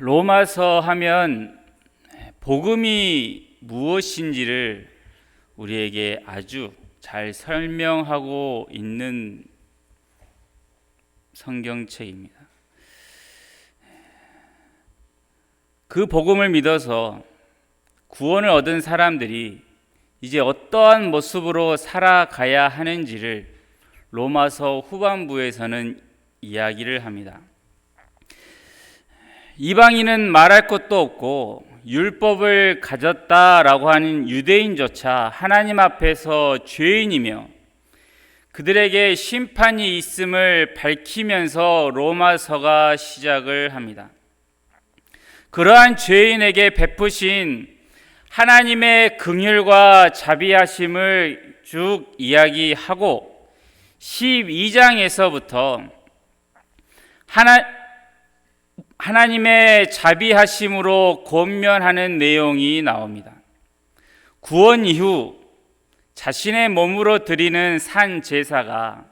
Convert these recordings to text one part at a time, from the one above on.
로마서 하면 복음이 무엇인지를 우리에게 아주 잘 설명하고 있는 성경책입니다. 그 복음을 믿어서 구원을 얻은 사람들이 이제 어떠한 모습으로 살아가야 하는지를 로마서 후반부에서는 이야기를 합니다. 이방인은 말할 것도 없고 율법을 가졌다라고 하는 유대인조차 하나님 앞에서 죄인이며 그들에게 심판이 있음을 밝히면서 로마서가 시작을 합니다. 그러한 죄인에게 베푸신 하나님의 긍휼과 자비하심을 쭉 이야기하고 12장에서부터 하나 하나님의 자비하심으로 권면하는 내용이 나옵니다. 구원 이후 자신의 몸으로 드리는 산 제사가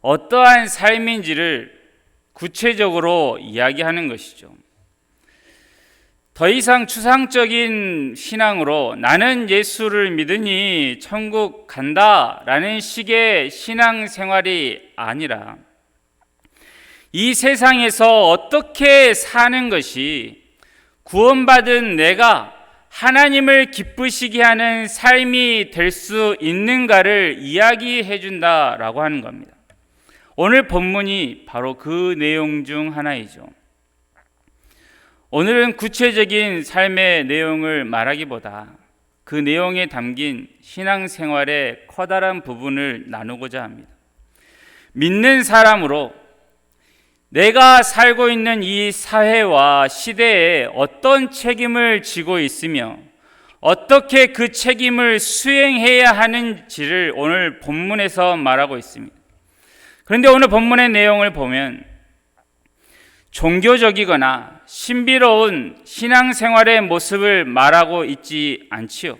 어떠한 삶인지를 구체적으로 이야기하는 것이죠. 더 이상 추상적인 신앙으로 나는 예수를 믿으니 천국 간다 라는 식의 신앙 생활이 아니라 이 세상에서 어떻게 사는 것이 구원받은 내가 하나님을 기쁘시게 하는 삶이 될 수 있는가를 이야기해 준다라고 하는 겁니다. 오늘 본문이 바로 그 내용 중 하나이죠. 오늘은 구체적인 삶의 내용을 말하기보다 그 내용에 담긴 신앙생활의 커다란 부분을 나누고자 합니다. 믿는 사람으로 내가 살고 있는 이 사회와 시대에 어떤 책임을 지고 있으며 어떻게 그 책임을 수행해야 하는지를 오늘 본문에서 말하고 있습니다. 그런데 오늘 본문의 내용을 보면 종교적이거나 신비로운 신앙생활의 모습을 말하고 있지 않지요.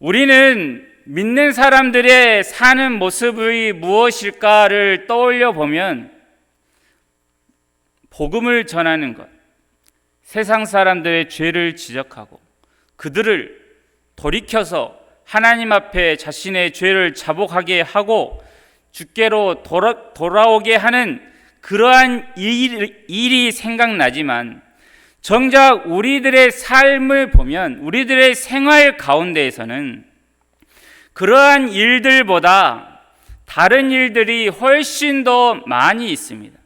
우리는 믿는 사람들의 사는 모습이 무엇일까를 떠올려 보면 복음을 전하는 것, 세상 사람들의 죄를 지적하고 그들을 돌이켜서 하나님 앞에 자신의 죄를 자복하게 하고 주께로 돌아, 돌아오게 하는 그러한 일, 일이 생각나지만 정작 우리들의 삶을 보면 우리들의 생활 가운데에서는 그러한 일들보다 다른 일들이 훨씬 더 많이 있습니다.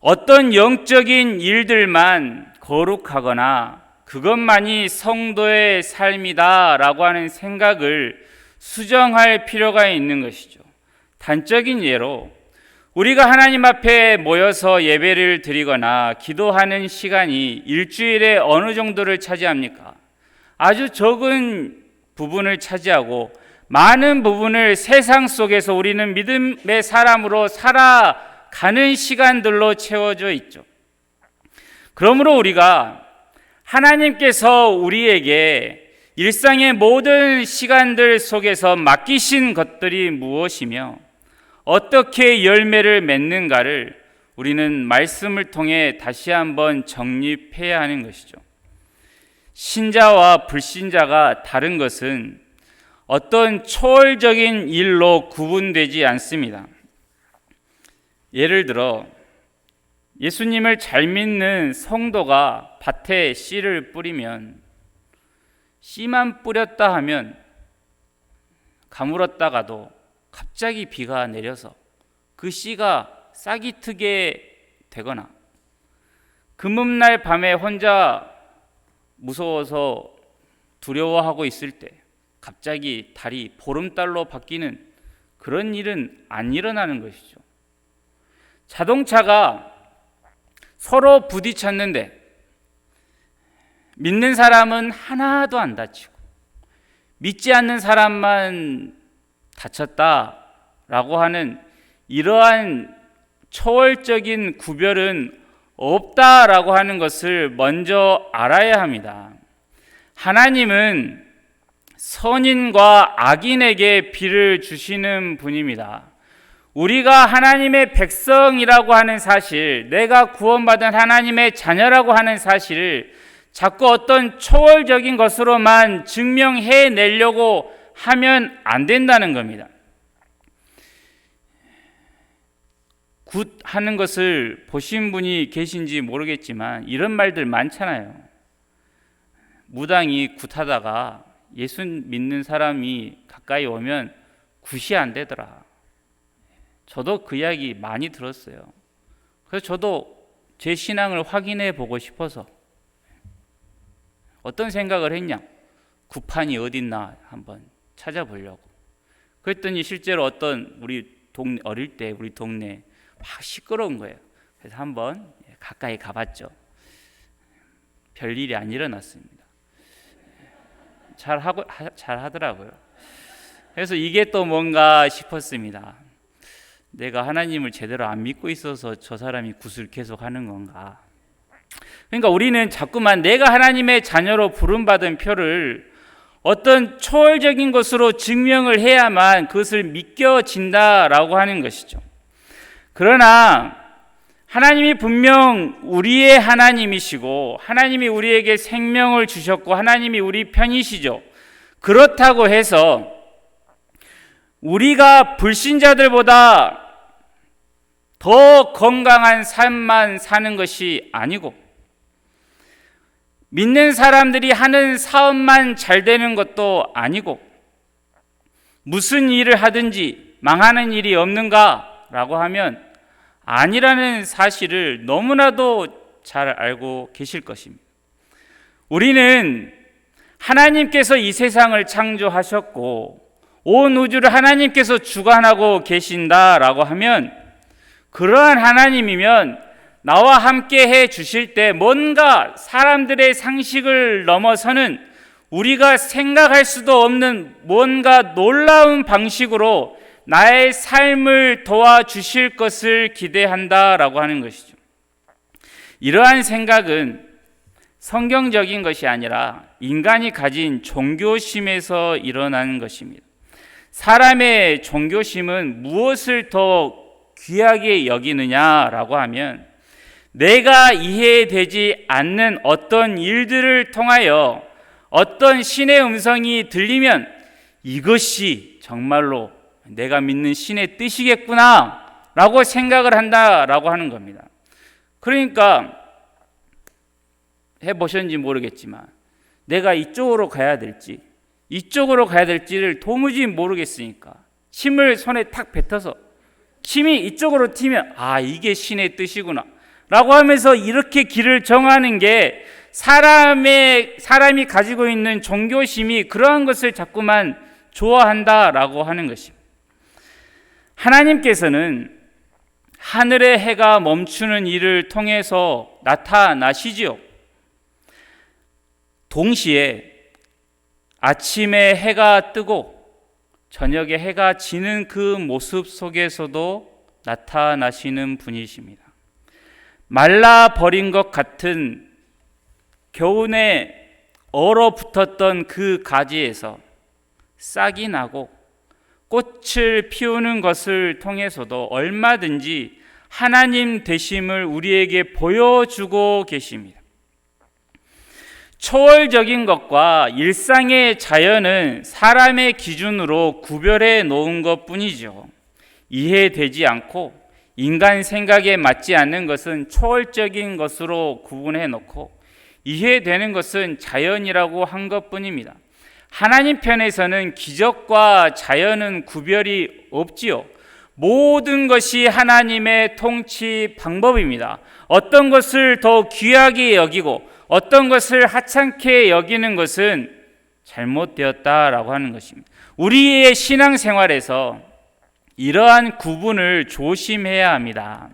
어떤 영적인 일들만 거룩하거나 그것만이 성도의 삶이다라고 하는 생각을 수정할 필요가 있는 것이죠. 단적인 예로 우리가 하나님 앞에 모여서 예배를 드리거나 기도하는 시간이 일주일에 어느 정도를 차지합니까? 아주 적은 부분을 차지하고 많은 부분을 세상 속에서 우리는 믿음의 사람으로 살아 가는 시간들로 채워져 있죠. 그러므로 우리가 하나님께서 우리에게 일상의 모든 시간들 속에서 맡기신 것들이 무엇이며 어떻게 열매를 맺는가를 우리는 말씀을 통해 다시 한번 정립해야 하는 것이죠. 신자와 불신자가 다른 것은 어떤 초월적인 일로 구분되지 않습니다. 예를 들어 예수님을 잘 믿는 성도가 밭에 씨를 뿌리면 씨만 뿌렸다 하면 가물었다가도 갑자기 비가 내려서 그 씨가 싹이 트게 되거나 금음날 밤에 혼자 무서워서 두려워하고 있을 때 갑자기 달이 보름달로 바뀌는 그런 일은 안 일어나는 것이죠. 자동차가 서로 부딪혔는데 믿는 사람은 하나도 안 다치고 믿지 않는 사람만 다쳤다라고 하는 이러한 초월적인 구별은 없다라고 하는 것을 먼저 알아야 합니다. 하나님은 선인과 악인에게 비를 주시는 분입니다. 우리가 하나님의 백성이라고 하는 사실, 내가 구원받은 하나님의 자녀라고 하는 사실을 자꾸 어떤 초월적인 것으로만 증명해 내려고 하면 안 된다는 겁니다. 굿 하는 것을 보신 분이 계신지 모르겠지만 이런 말들 많잖아요. 무당이 굿하다가 예수 믿는 사람이 가까이 오면 굿이 안 되더라. 저도 그 이야기 많이 들었어요. 그래서 저도 제 신앙을 확인해 보고 싶어서 어떤 생각을 했냐? 구판이 어딨나 한번 찾아보려고. 그랬더니 실제로 어떤 우리 동 어릴 때 우리 동네 막 시끄러운 거예요. 그래서 한번 가까이 가봤죠. 별 일이 안 일어났습니다. 잘 하고 잘 하더라고요. 그래서 이게 또 뭔가 싶었습니다. 내가 하나님을 제대로 안 믿고 있어서 저 사람이 굿을 계속 하는 건가? 그러니까 우리는 자꾸만 내가 하나님의 자녀로 부름받은 표를 어떤 초월적인 것으로 증명을 해야만 그것을 믿겨진다라고 하는 것이죠. 그러나 하나님이 분명 우리의 하나님이시고 하나님이 우리에게 생명을 주셨고 하나님이 우리 편이시죠. 그렇다고 해서 우리가 불신자들보다 더 건강한 삶만 사는 것이 아니고 믿는 사람들이 하는 사업만 잘 되는 것도 아니고 무슨 일을 하든지 망하는 일이 없는가라고 하면 아니라는 사실을 너무나도 잘 알고 계실 것입니다. 우리는 하나님께서 이 세상을 창조하셨고 온 우주를 하나님께서 주관하고 계신다라고 하면 그러한 하나님이면 나와 함께 해 주실 때 뭔가 사람들의 상식을 넘어서는 우리가 생각할 수도 없는 뭔가 놀라운 방식으로 나의 삶을 도와주실 것을 기대한다라고 하는 것이죠. 이러한 생각은 성경적인 것이 아니라 인간이 가진 종교심에서 일어나는 것입니다. 사람의 종교심은 무엇을 더 귀하게 여기느냐라고 하면 내가 이해되지 않는 어떤 일들을 통하여 어떤 신의 음성이 들리면 이것이 정말로 내가 믿는 신의 뜻이겠구나 라고 생각을 한다라고 하는 겁니다. 그러니까 해보셨는지 모르겠지만 내가 이쪽으로 가야 될지 이쪽으로 가야 될지를 도무지 모르겠으니까 침을 손에 탁 뱉어서 침이 이쪽으로 튀면 아 이게 신의 뜻이구나 라고 하면서 이렇게 길을 정하는 게 사람의 사람이 가지고 있는 종교심이 그러한 것을 자꾸만 좋아한다라고 하는 것입니다. 하나님께서는 하늘의 해가 멈추는 일을 통해서 나타나시지요. 동시에 아침에 해가 뜨고 저녁에 해가 지는 그 모습 속에서도 나타나시는 분이십니다. 말라 버린 것 같은 겨우내 얼어붙었던 그 가지에서 싹이 나고 꽃을 피우는 것을 통해서도 얼마든지 하나님 되심을 우리에게 보여주고 계십니다. 초월적인 것과 일상의 자연은 사람의 기준으로 구별해 놓은 것 뿐이죠. 이해되지 않고 인간 생각에 맞지 않는 것은 초월적인 것으로 구분해 놓고 이해되는 것은 자연이라고 한 것 뿐입니다. 하나님 편에서는 기적과 자연은 구별이 없지요. 모든 것이 하나님의 통치 방법입니다. 어떤 것을 더 귀하게 여기고 어떤 것을 하찮게 여기는 것은 잘못되었다라고 하는 것입니다. 우리의 신앙 생활에서 이러한 구분을 조심해야 합니다.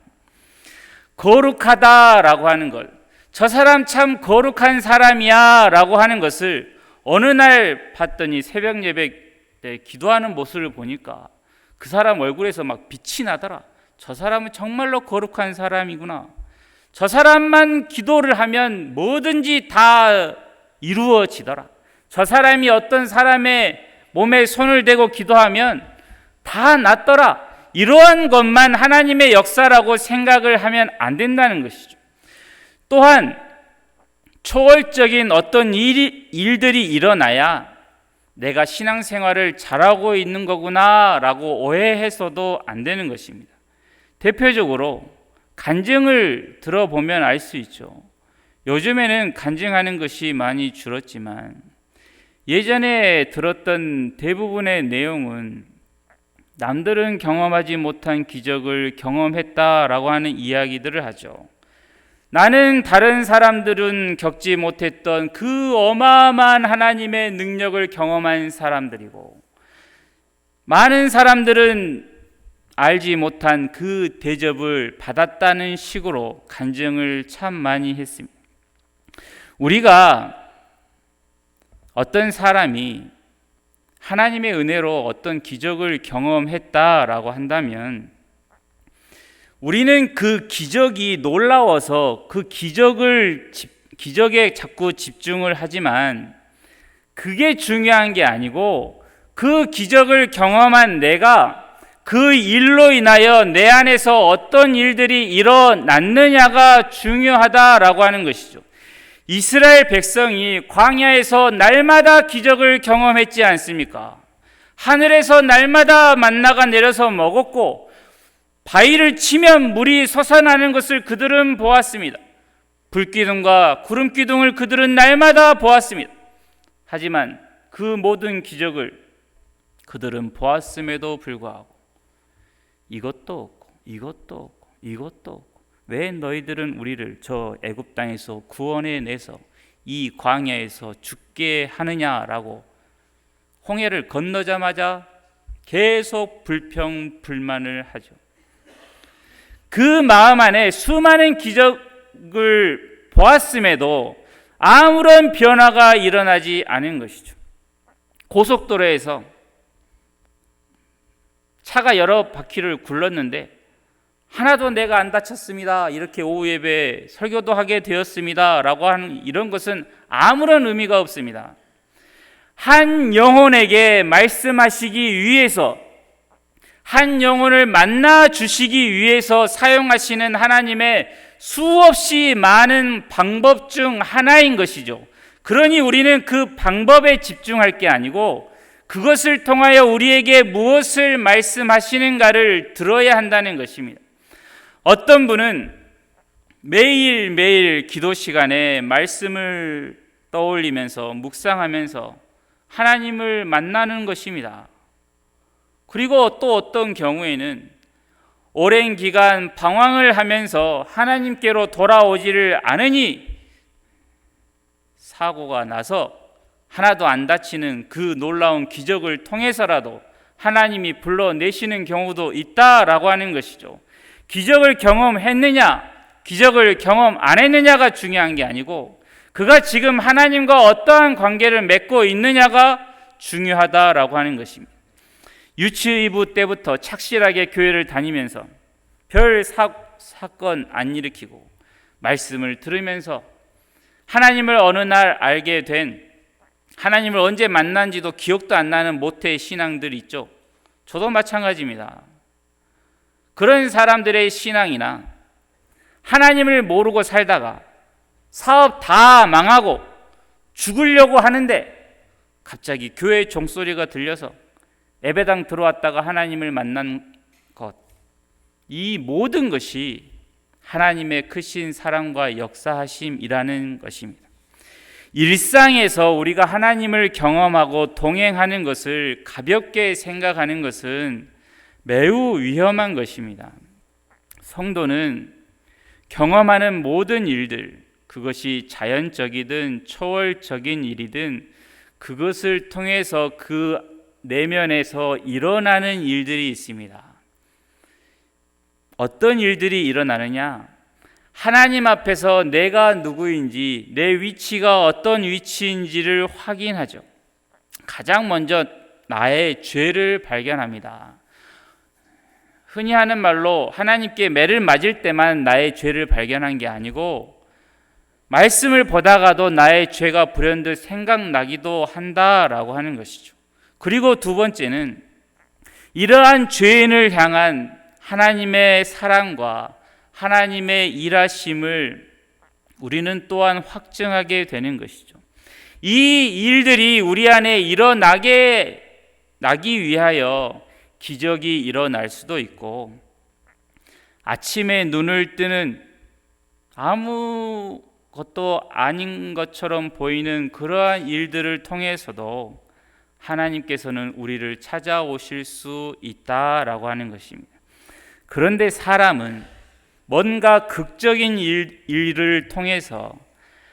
거룩하다라고 하는 걸, 저 사람 참 거룩한 사람이야라고 하는 것을 어느 날 봤더니 새벽 예배 때 기도하는 모습을 보니까 그 사람 얼굴에서 막 빛이 나더라. 저 사람은 정말로 거룩한 사람이구나. 저 사람만 기도를 하면 뭐든지 다 이루어지더라. 저 사람이 어떤 사람의 몸에 손을 대고 기도하면 다 낫더라. 이러한 것만 하나님의 역사라고 생각을 하면 안 된다는 것이죠. 또한 초월적인 어떤 일이, 일들이 일어나야 내가 신앙생활을 잘하고 있는 거구나라고 오해해서도 안 되는 것입니다. 대표적으로 간증을 들어보면 알 수 있죠. 요즘에는 간증하는 것이 많이 줄었지만 예전에 들었던 대부분의 내용은 남들은 경험하지 못한 기적을 경험했다라고 하는 이야기들을 하죠. 나는 다른 사람들은 겪지 못했던 그 어마어마한 하나님의 능력을 경험한 사람들이고 많은 사람들은 알지 못한 그 대접을 받았다는 식으로 간증을 참 많이 했습니다. 우리가 어떤 사람이 하나님의 은혜로 어떤 기적을 경험했다라고 한다면 우리는 그 기적이 놀라워서 그 기적을 기적에 자꾸 집중을 하지만 그게 중요한 게 아니고 그 기적을 경험한 내가 그 일로 인하여 내 안에서 어떤 일들이 일어났느냐가 중요하다라고 하는 것이죠. 이스라엘 백성이 광야에서 날마다 기적을 경험했지 않습니까? 하늘에서 날마다 만나가 내려서 먹었고 바위를 치면 물이 솟아나는 것을 그들은 보았습니다. 불기둥과 구름 기둥을 그들은 날마다 보았습니다. 하지만 그 모든 기적을 그들은 보았음에도 불구하고 이것도 없고 이것도 없고 이것도 없고 왜 너희들은 우리를 저 애굽 땅에서 구원해 내서 이 광야에서 죽게 하느냐라고 홍해를 건너자마자 계속 불평 불만을 하죠. 그 마음 안에 수많은 기적을 보았음에도 아무런 변화가 일어나지 않은 것이죠. 고속도로에서 차가 여러 바퀴를 굴렀는데 하나도 내가 안 다쳤습니다. 이렇게 오후 예배 설교도 하게 되었습니다 라고 하는 이런 것은 아무런 의미가 없습니다. 한 영혼에게 말씀하시기 위해서 한 영혼을 만나 주시기 위해서 사용하시는 하나님의 수없이 많은 방법 중 하나인 것이죠. 그러니 우리는 그 방법에 집중할 게 아니고 그것을 통하여 우리에게 무엇을 말씀하시는가를 들어야 한다는 것입니다. 어떤 분은 매일매일 기도 시간에 말씀을 떠올리면서 묵상하면서 하나님을 만나는 것입니다. 그리고 또 어떤 경우에는 오랜 기간 방황을 하면서 하나님께로 돌아오지를 않으니 사고가 나서 하나도 안 다치는 그 놀라운 기적을 통해서라도 하나님이 불러내시는 경우도 있다라고 하는 것이죠. 기적을 경험했느냐, 기적을 경험 안 했느냐가 중요한 게 아니고 그가 지금 하나님과 어떠한 관계를 맺고 있느냐가 중요하다라고 하는 것입니다. 유치부 때부터 착실하게 교회를 다니면서 별 사, 사건 안 일으키고 말씀을 들으면서 하나님을 어느 날 알게 된 하나님을 언제 만난지도 기억도 안 나는 모태의 신앙들 있죠. 저도 마찬가지입니다. 그런 사람들의 신앙이나 하나님을 모르고 살다가 사업 다 망하고 죽으려고 하는데 갑자기 교회 종소리가 들려서 예배당 들어왔다가 하나님을 만난 것. 이 모든 것이 하나님의 크신 사랑과 역사하심이라는 것입니다. 일상에서 우리가 하나님을 경험하고 동행하는 것을 가볍게 생각하는 것은 매우 위험한 것입니다. 성도는 경험하는 모든 일들, 그것이 자연적이든 초월적인 일이든 그것을 통해서 그 내면에서 일어나는 일들이 있습니다. 어떤 일들이 일어나느냐? 하나님 앞에서 내가 누구인지, 내 위치가 어떤 위치인지를 확인하죠. 가장 먼저 나의 죄를 발견합니다. 흔히 하는 말로 하나님께 매를 맞을 때만 나의 죄를 발견한 게 아니고 말씀을 보다가도 나의 죄가 불현듯 생각나기도 한다라고 하는 것이죠. 그리고 두 번째는 이러한 죄인을 향한 하나님의 사랑과 하나님의 일하심을 우리는 또한 확증하게 되는 것이죠. 이 일들이 우리 안에 일어나게 나기 위하여 기적이 일어날 수도 있고 아침에 눈을 뜨는 아무 것도 아닌 것처럼 보이는 그러한 일들을 통해서도 하나님께서는 우리를 찾아오실 수 있다라고 하는 것입니다. 그런데 사람은 뭔가 극적인 일, 일을 통해서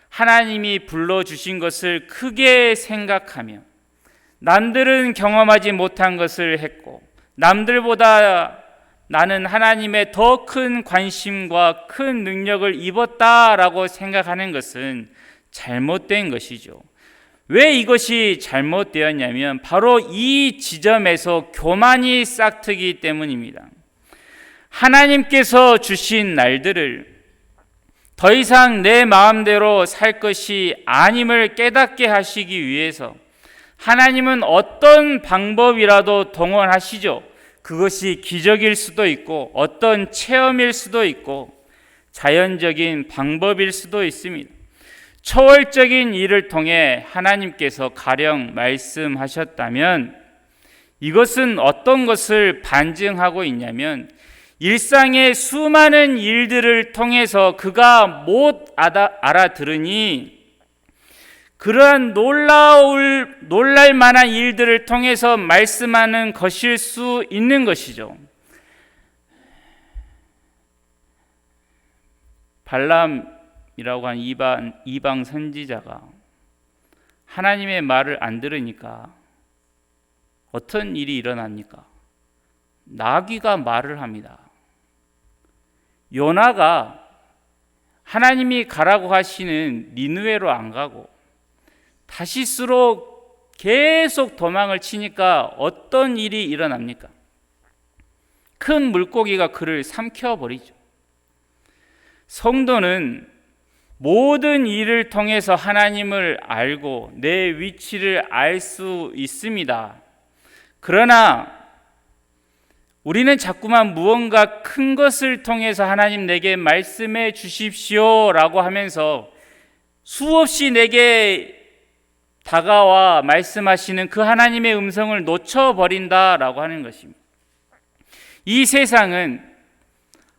하나님이 불러주신 것을 크게 생각하며 남들은 경험하지 못한 것을 했고 남들보다 나는 하나님의 더 큰 관심과 큰 능력을 입었다라고 생각하는 것은 잘못된 것이죠. 왜 이것이 잘못되었냐면 바로 이 지점에서 교만이 싹트기 때문입니다. 하나님께서 주신 날들을 더 이상 내 마음대로 살 것이 아님을 깨닫게 하시기 위해서 하나님은 어떤 방법이라도 동원하시죠. 그것이 기적일 수도 있고 어떤 체험일 수도 있고 자연적인 방법일 수도 있습니다. 초월적인 일을 통해 하나님께서 가령 말씀하셨다면 이것은 어떤 것을 반증하고 있냐면 일상의 수많은 일들을 통해서 그가 못 알아들으니 그러한 놀라울 놀랄 만한 일들을 통해서 말씀하는 것일 수 있는 것이죠. 발람이라고 한 이방 이방 선지자가 하나님의 말을 안 들으니까 어떤 일이 일어납니까? 나귀가 말을 합니다. 요나가 하나님이 가라고 하시는 니누에로 안 가고 다시스로 계속 도망을 치니까 어떤 일이 일어납니까? 큰 물고기가 그를 삼켜 버리죠. 성도는 모든 일을 통해서 하나님을 알고 내 위치를 알 수 있습니다. 그러나 우리는 자꾸만 무언가 큰 것을 통해서 하나님 내게 말씀해 주십시오 라고 하면서 수없이 내게 다가와 말씀하시는 그 하나님의 음성을 놓쳐버린다 라고 하는 것입니다. 이 세상은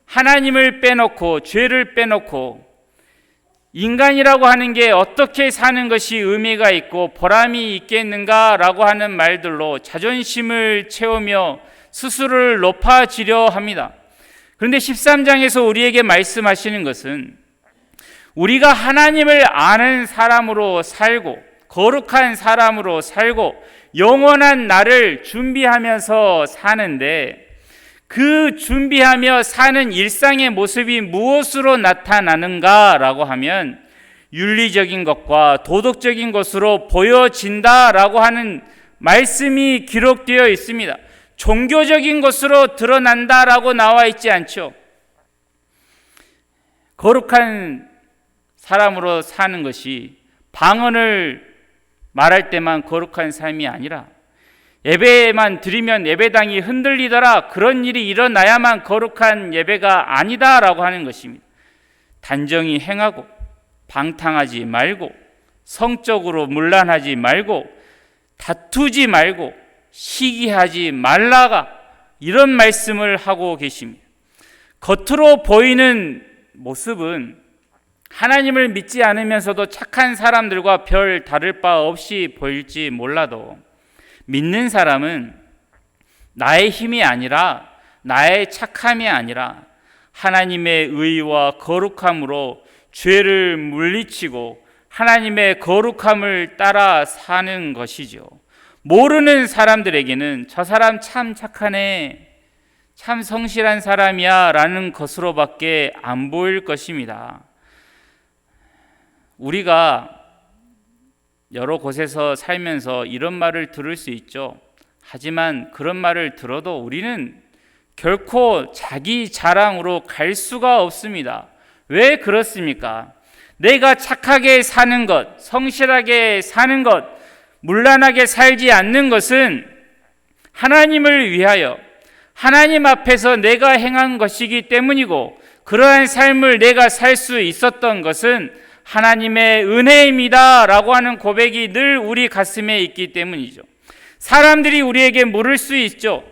하나님을 빼놓고 죄를 빼놓고 인간이라고 하는 게 어떻게 사는 것이 의미가 있고 보람이 있겠는가라고 하는 말들로 자존심을 채우며 스스로를 높아지려 합니다. 그런데 13장에서 우리에게 말씀하시는 것은 우리가 하나님을 아는 사람으로 살고 거룩한 사람으로 살고 영원한 날을 준비하면서 사는데 그 준비하며 사는 일상의 모습이 무엇으로 나타나는가라고 하면 윤리적인 것과 도덕적인 것으로 보여진다라고 하는 말씀이 기록되어 있습니다. 종교적인 것으로 드러난다라고 나와 있지 않죠. 거룩한 사람으로 사는 것이 방언을 말할 때만 거룩한 삶이 아니라 예배만 드리면 예배당이 흔들리더라 그런 일이 일어나야만 거룩한 예배가 아니다라고 하는 것입니다. 단정히 행하고 방탕하지 말고 성적으로 문란하지 말고 다투지 말고 시기하지 말라가 이런 말씀을 하고 계십니다. 겉으로 보이는 모습은 하나님을 믿지 않으면서도 착한 사람들과 별 다를 바 없이 보일지 몰라도 믿는 사람은 나의 힘이 아니라 나의 착함이 아니라 하나님의 의와 거룩함으로 죄를 물리치고 하나님의 거룩함을 따라 사는 것이죠. 모르는 사람들에게는 저 사람 참 착하네, 참 성실한 사람이야 라는 것으로밖에 안 보일 것입니다. 우리가 여러 곳에서 살면서 이런 말을 들을 수 있죠. 하지만 그런 말을 들어도 우리는 결코 자기 자랑으로 갈 수가 없습니다. 왜 그렇습니까? 내가 착하게 사는 것, 성실하게 사는 것, 문란하게 살지 않는 것은 하나님을 위하여 하나님 앞에서 내가 행한 것이기 때문이고 그러한 삶을 내가 살 수 있었던 것은 하나님의 은혜입니다 라고 하는 고백이 늘 우리 가슴에 있기 때문이죠. 사람들이 우리에게 물을 수 있죠.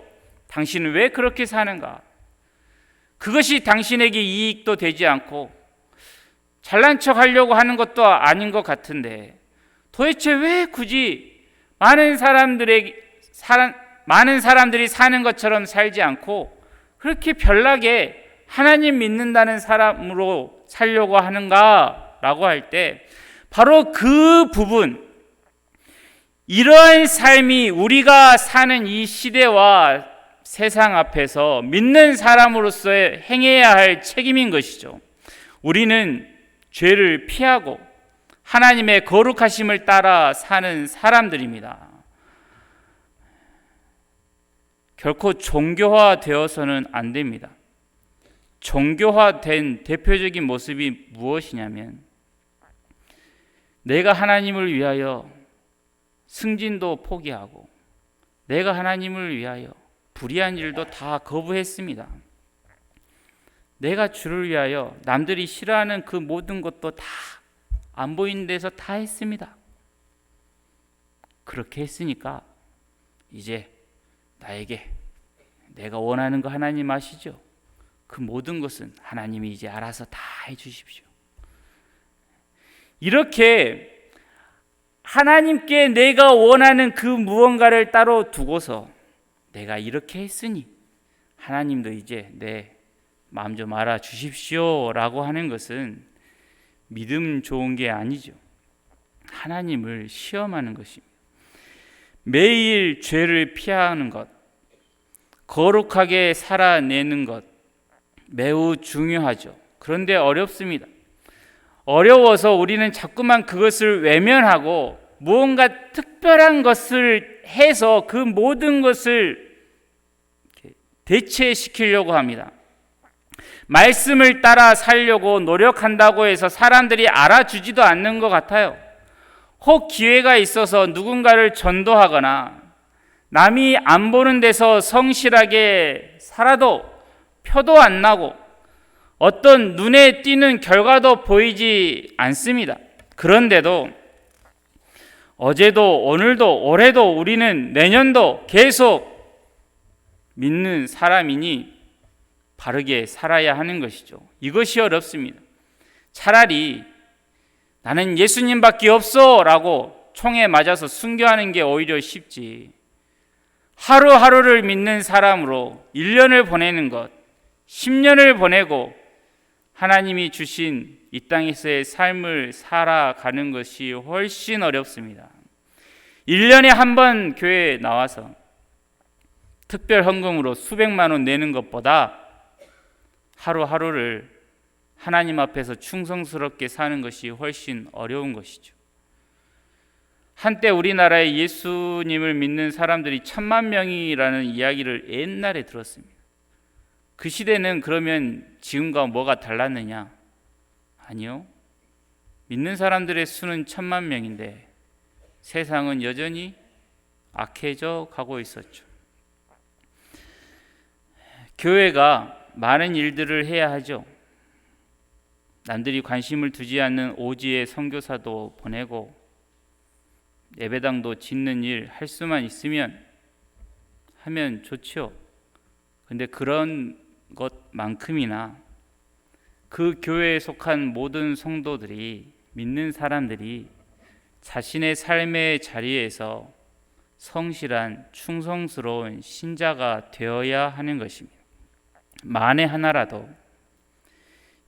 당신은 왜 그렇게 사는가? 그것이 당신에게 이익도 되지 않고 잘난 척 하려고 하는 것도 아닌 것 같은데 도대체 왜 굳이 많은 사람들에게 사람, 많은 사람들이 사는 것처럼 살지 않고 그렇게 별나게 하나님 믿는다는 사람으로 살려고 하는가라고 할 때 바로 그 부분 이러한 삶이 우리가 사는 이 시대와 세상 앞에서 믿는 사람으로서의 행해야 할 책임인 것이죠. 우리는 죄를 피하고 하나님의 거룩하심을 따라 사는 사람들입니다. 결코 종교화 되어서는 안 됩니다. 종교화된 대표적인 모습이 무엇이냐면 내가 하나님을 위하여 승진도 포기하고 내가 하나님을 위하여 불의한 일도 다 거부했습니다. 내가 주를 위하여 남들이 싫어하는 그 모든 것도 다 안 보이는 데서 다 했습니다. 그렇게 했으니까 이제 나에게 내가 원하는 거 하나님 아시죠? 그 모든 것은 하나님이 이제 알아서 다 해주십시오. 이렇게 하나님께 내가 원하는 그 무언가를 따로 두고서 내가 이렇게 했으니 하나님도 이제 내 마음 좀 알아 주십시오 라고 하는 것은 믿음 좋은 게 아니죠. 하나님을 시험하는 것입니다. 매일 죄를 피하는 것, 거룩하게 살아내는 것 매우 중요하죠. 그런데 어렵습니다. 어려워서 우리는 자꾸만 그것을 외면하고 무언가 특별한 것을 해서 그 모든 것을 대체시키려고 합니다. 말씀을 따라 살려고 노력한다고 해서 사람들이 알아주지도 않는 것 같아요. 혹 기회가 있어서 누군가를 전도하거나 남이 안 보는 데서 성실하게 살아도 표도 안 나고 어떤 눈에 띄는 결과도 보이지 않습니다. 그런데도 어제도 오늘도 올해도 우리는 내년도 계속 믿는 사람이니 바르게 살아야 하는 것이죠. 이것이 어렵습니다. 차라리 나는 예수님밖에 없어 라고 총에 맞아서 순교하는 게 오히려 쉽지. 하루하루를 믿는 사람으로 1년을 보내는 것, 10년을 보내고 하나님이 주신 이 땅에서의 삶을 살아가는 것이 훨씬 어렵습니다. 1년에 한 번 교회에 나와서 특별 헌금으로 수백만 원 내는 것보다 하루하루를 하나님 앞에서 충성스럽게 사는 것이 훨씬 어려운 것이죠. 한때 우리나라에 예수님을 믿는 사람들이 천만 명이라는 이야기를 옛날에 들었습니다. 그 시대는 그러면 지금과 뭐가 달랐느냐? 아니요. 믿는 사람들의 수는 천만 명인데 세상은 여전히 악해져 가고 있었죠. 교회가 많은 일들을 해야 하죠. 남들이 관심을 두지 않는 오지의 선교사도 보내고 예배당도 짓는 일 할 수만 있으면 하면 좋죠. 근데 그런 것만큼이나 그 교회에 속한 모든 성도들이 믿는 사람들이 자신의 삶의 자리에서 성실한 충성스러운 신자가 되어야 하는 것입니다. 만에 하나라도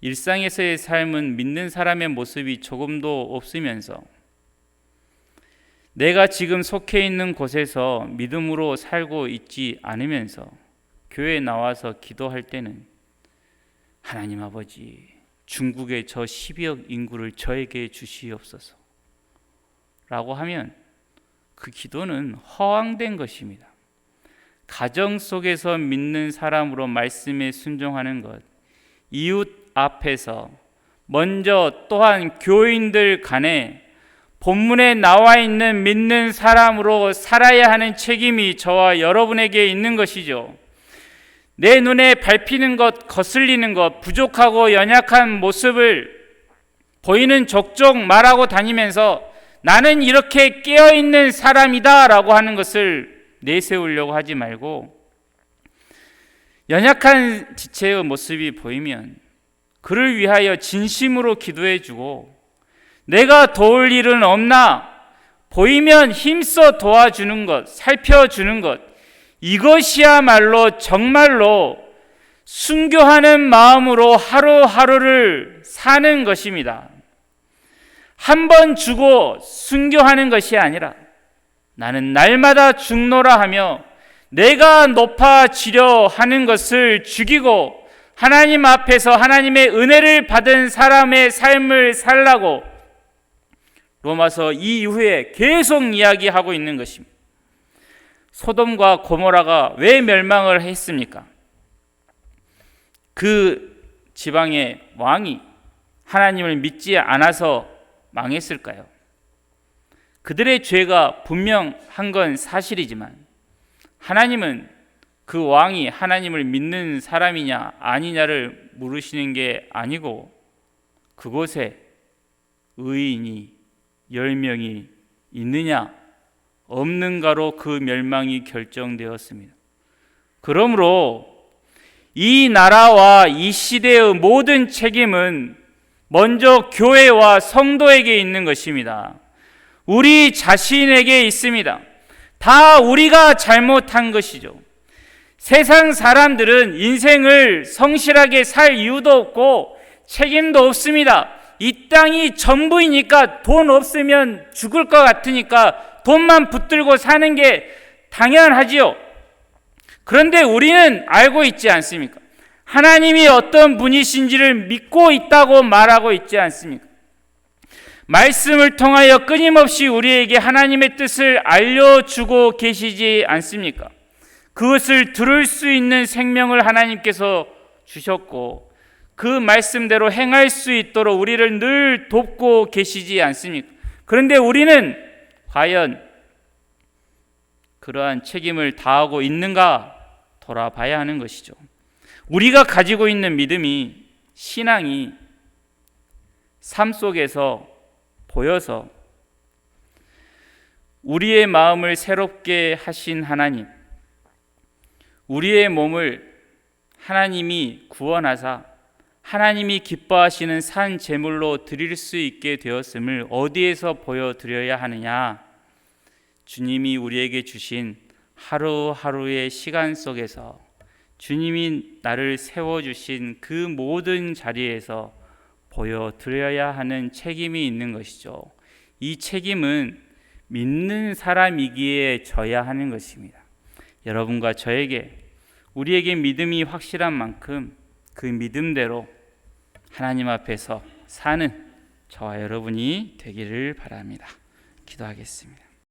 일상에서의 삶은 믿는 사람의 모습이 조금도 없으면서 내가 지금 속해 있는 곳에서 믿음으로 살고 있지 않으면서 교회에 나와서 기도할 때는 하나님 아버지 중국의 저 12억 인구를 저에게 주시옵소서 라고 하면 그 기도는 허황된 것입니다. 가정 속에서 믿는 사람으로 말씀에 순종하는 것, 이웃 앞에서 먼저 또한 교인들 간에 본문에 나와 있는 믿는 사람으로 살아야 하는 책임이 저와 여러분에게 있는 것이죠. 내 눈에 밟히는 것, 거슬리는 것, 부족하고 연약한 모습을 보이는 족족 말하고 다니면서 나는 이렇게 깨어 있는 사람이다 라고 하는 것을 내세우려고 하지 말고 연약한 지체의 모습이 보이면 그를 위하여 진심으로 기도해 주고 내가 도울 일은 없나 보이면 힘써 도와주는 것, 살펴주는 것 이것이야말로 정말로 순교하는 마음으로 하루하루를 사는 것입니다. 한 번 주고 순교하는 것이 아니라 나는 날마다 죽노라 하며 내가 높아지려 하는 것을 죽이고 하나님 앞에서 하나님의 은혜를 받은 사람의 삶을 살라고 로마서 이 이후에 계속 이야기하고 있는 것입니다. 소돔과 고모라가 왜 멸망을 했습니까? 그 지방의 왕이 하나님을 믿지 않아서 망했을까요? 그들의 죄가 분명한 건 사실이지만 하나님은 그 왕이 하나님을 믿는 사람이냐 아니냐를 물으시는 게 아니고 그곳에 의인이 열 명이 있느냐 없는가로 그 멸망이 결정되었습니다. 그러므로 이 나라와 이 시대의 모든 책임은 먼저 교회와 성도에게 있는 것입니다. 우리 자신에게 있습니다. 다 우리가 잘못한 것이죠. 세상 사람들은 인생을 성실하게 살 이유도 없고 책임도 없습니다. 이 땅이 전부이니까 돈 없으면 죽을 것 같으니까 돈만 붙들고 사는 게 당연하지요. 그런데 우리는 알고 있지 않습니까? 하나님이 어떤 분이신지를 믿고 있다고 말하고 있지 않습니까? 말씀을 통하여 끊임없이 우리에게 하나님의 뜻을 알려주고 계시지 않습니까? 그것을 들을 수 있는 생명을 하나님께서 주셨고 그 말씀대로 행할 수 있도록 우리를 늘 돕고 계시지 않습니까? 그런데 우리는 과연 그러한 책임을 다하고 있는가 돌아봐야 하는 것이죠. 우리가 가지고 있는 믿음이 신앙이 삶 속에서 보여서 우리의 마음을 새롭게 하신 하나님, 우리의 몸을 하나님이 구원하사 하나님이 기뻐하시는 산 제물로 드릴 수 있게 되었음을 어디에서 보여드려야 하느냐? 주님이 우리에게 주신 하루하루의 시간 속에서 주님이 나를 세워주신 그 모든 자리에서 보여드려야 하는 책임이 있는 것이죠. 이 책임은 믿는 사람이기에 져야 하는 것입니다. 여러분과 저에게 우리에게 믿음이 확실한 만큼 그 믿음대로 하나님 앞에서 사는 저와 여러분이 되기를 바랍니다. 기도하겠습니다.